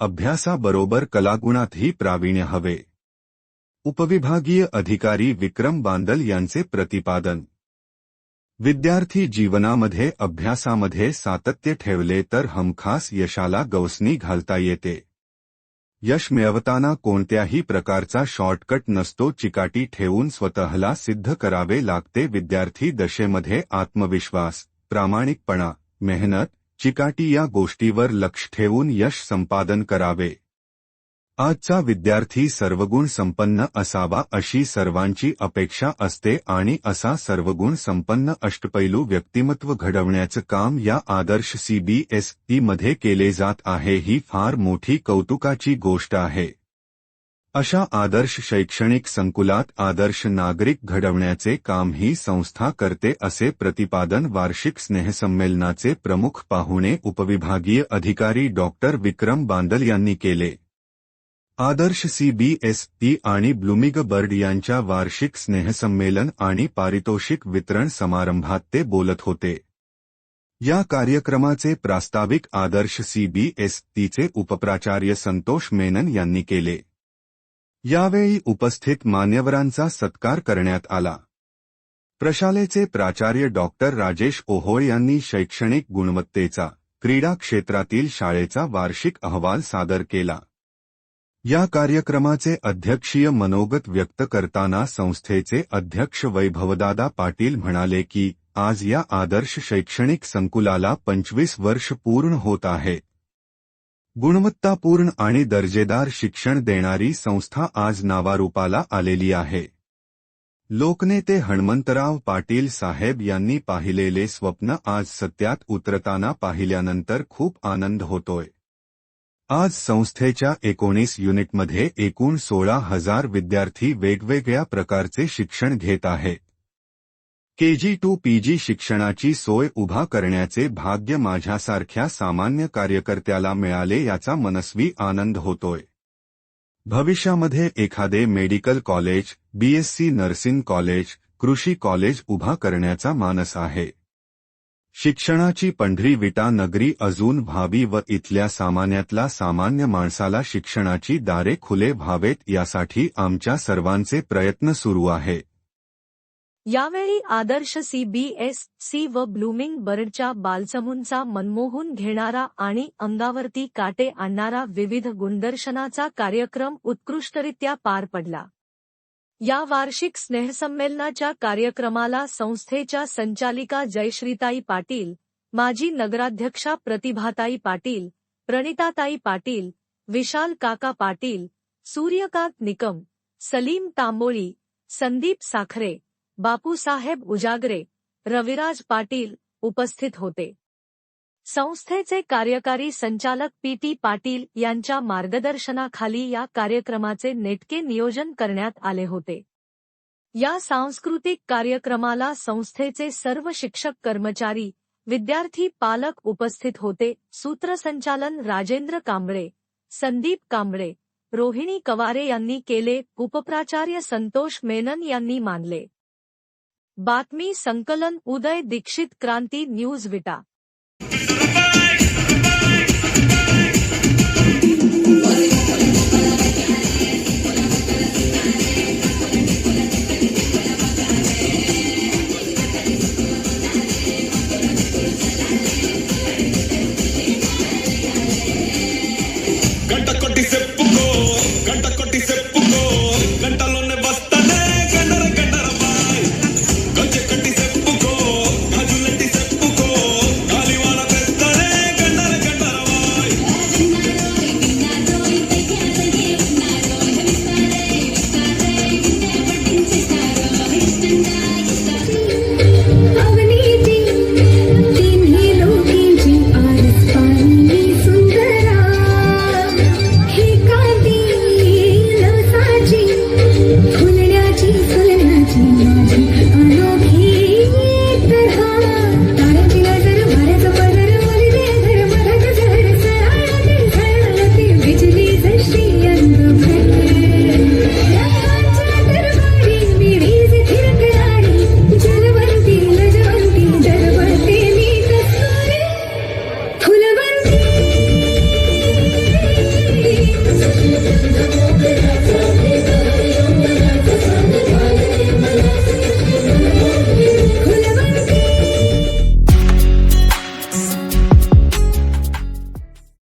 अभ्यासाबरोबर कलागुणातही प्रावीण्य हवे उपविभागीय अधिकारी विक्रम बांदल यांचे प्रतिपादन विद्यार्थी जीवनामध्ये अभ्यासामध्ये सातत्य ठेवले तर हमखास यशाला गवसणी घालता येते यश मिळवताना कोणत्याही प्रकारचा शॉर्टकट नसतो चिकाटी ठेवून स्वतःला सिद्ध करावे लागते विद्यार्थी दशेमध्ये आत्मविश्वास प्रामाणिकपणा मेहनत चिकाटी या गोष्टीवर लक्ष ठेवून यश संपादन करावे. आजचा विद्यार्थी सर्वगुण संपन्न असावा अशी सर्वांची अपेक्षा असते आणि असा सर्वगुण संपन्न अष्टपैलू व्यक्तिमत्व घडवण्याचं काम या आदर्श सीबीएसई मध्ये केले जात आहे ही फार मोठी कौतुकाची गोष्ट आहे. अशा आदर्श शैक्षणिक संकुलात आदर्श नागरिक घडवण्याचे काम ही संस्था करते असे प्रतिपादन वार्षिक स्नेहसंमेलनाचे प्रमुख पाहुणे उपविभागीय अधिकारी डॉक्टर विक्रम बांदल यांनी केले. आदर्श सीबीएसई आणि ब्लूमिग बर्ड यांच्या वार्षिक स्नेहसंमेलन आणि पारितोषिक वितरण समारंभात ते बोलत होते. या कार्यक्रमाचे प्रास्ताविक आदर्श सीबीएसईचे उपप्राचार्य संतोष मेनन यांनी केले. यावेळी उपस्थित मान्यवरांचा सत्कार करण्यात आला. प्रशालेचे प्राचार्य डॉक्टर राजेश ओहोळ यांनी शैक्षणिक गुणवत्तेचा क्रीडा क्षेत्रातील शाळेचा वार्षिक अहवाल सादर केला. या कार्यक्रमाचे अध्यक्षीय मनोगत व्यक्त करताना संस्थेचे अध्यक्ष वैभवदादा पाटील म्हणाले की आज या आदर्श शैक्षणिक संकुलाला पंचवीस वर्ष पूर्ण होत आहे गुणवत्तापूर्ण आणि दर्जेदार शिक्षण देणारी संस्था आज नावारूपाला आलेली आहे. लोकनेते हणमंतराव पाटील साहेब यांनी पाहिलेले स्वप्न आज सत्यात उतरताना पाहिल्यानंतर खूप आनंद होतोय. आज संस्थेच्या एकोणीस युनिटमध्ये एकूण सोळा हजार विद्यार्थी वेगवेगळ्या प्रकारचे शिक्षण घेत आहेत केजी टू पीजी शिक्षणाची सोय उभा करण्याचे भाग्य माझ्यासारख्या सामान्य कार्यकर्त्याला मिळाले याचा मनस्वी आनंद होतोय. भविष्यामध्ये एखादे medical college BSc nursing college कृषी कॉलेज उभा करण्याचा मानस आहे. शिक्षणाची पंढरी विटा नगरी अजून भावी व इथल्या सामान्यातला सामान्य माणसाला शिक्षणाची दारे खुले व्हावेत यासाठी आमच्या सर्वांचे प्रयत्न सुरू आहे. यावेळी आदर्श सीबीएस सी व ब्लूमिंग बर्डच्या बालसमूंचा मनमोहून घेणारा आणि अंगावरती काटे आणणारा विविध गुणदर्शनाचा कार्यक्रम उत्कृष्टरित्या पार पडला. या वार्षिक स्नेहसंमेलनाच्या कार्यक्रमाला संस्थेच्या संचालिका जयश्रीताई पाटील माजी नगराध्यक्षा प्रतिभाताई पाटील प्रणिताताई पाटील विशाल काका पाटील सूर्यकांत निकम सलीम तांबोळी संदीप साखरे बापूसाहेब उजागरे रविराज पाटील उपस्थित होते. संस्थेचे कार्यकारी संचालक पी टी पाटील यांच्या मार्गदर्शनाखाली या कार्यक्रमाचे नेटके नियोजन करण्यात आले होते. या सांस्कृतिक कार्यक्रमाला संस्थेचे सर्व शिक्षक कर्मचारी विद्यार्थी पालक उपस्थित होते. सूत्रसंचालन राजेंद्र कांबळे संदीप कांबळे रोहिणी कवारे यांनी केले. उपप्राचार्य संतोष मेनन यांनी मानले. बातमी संकलन उदय दीक्षित क्रांती न्यूज विटा.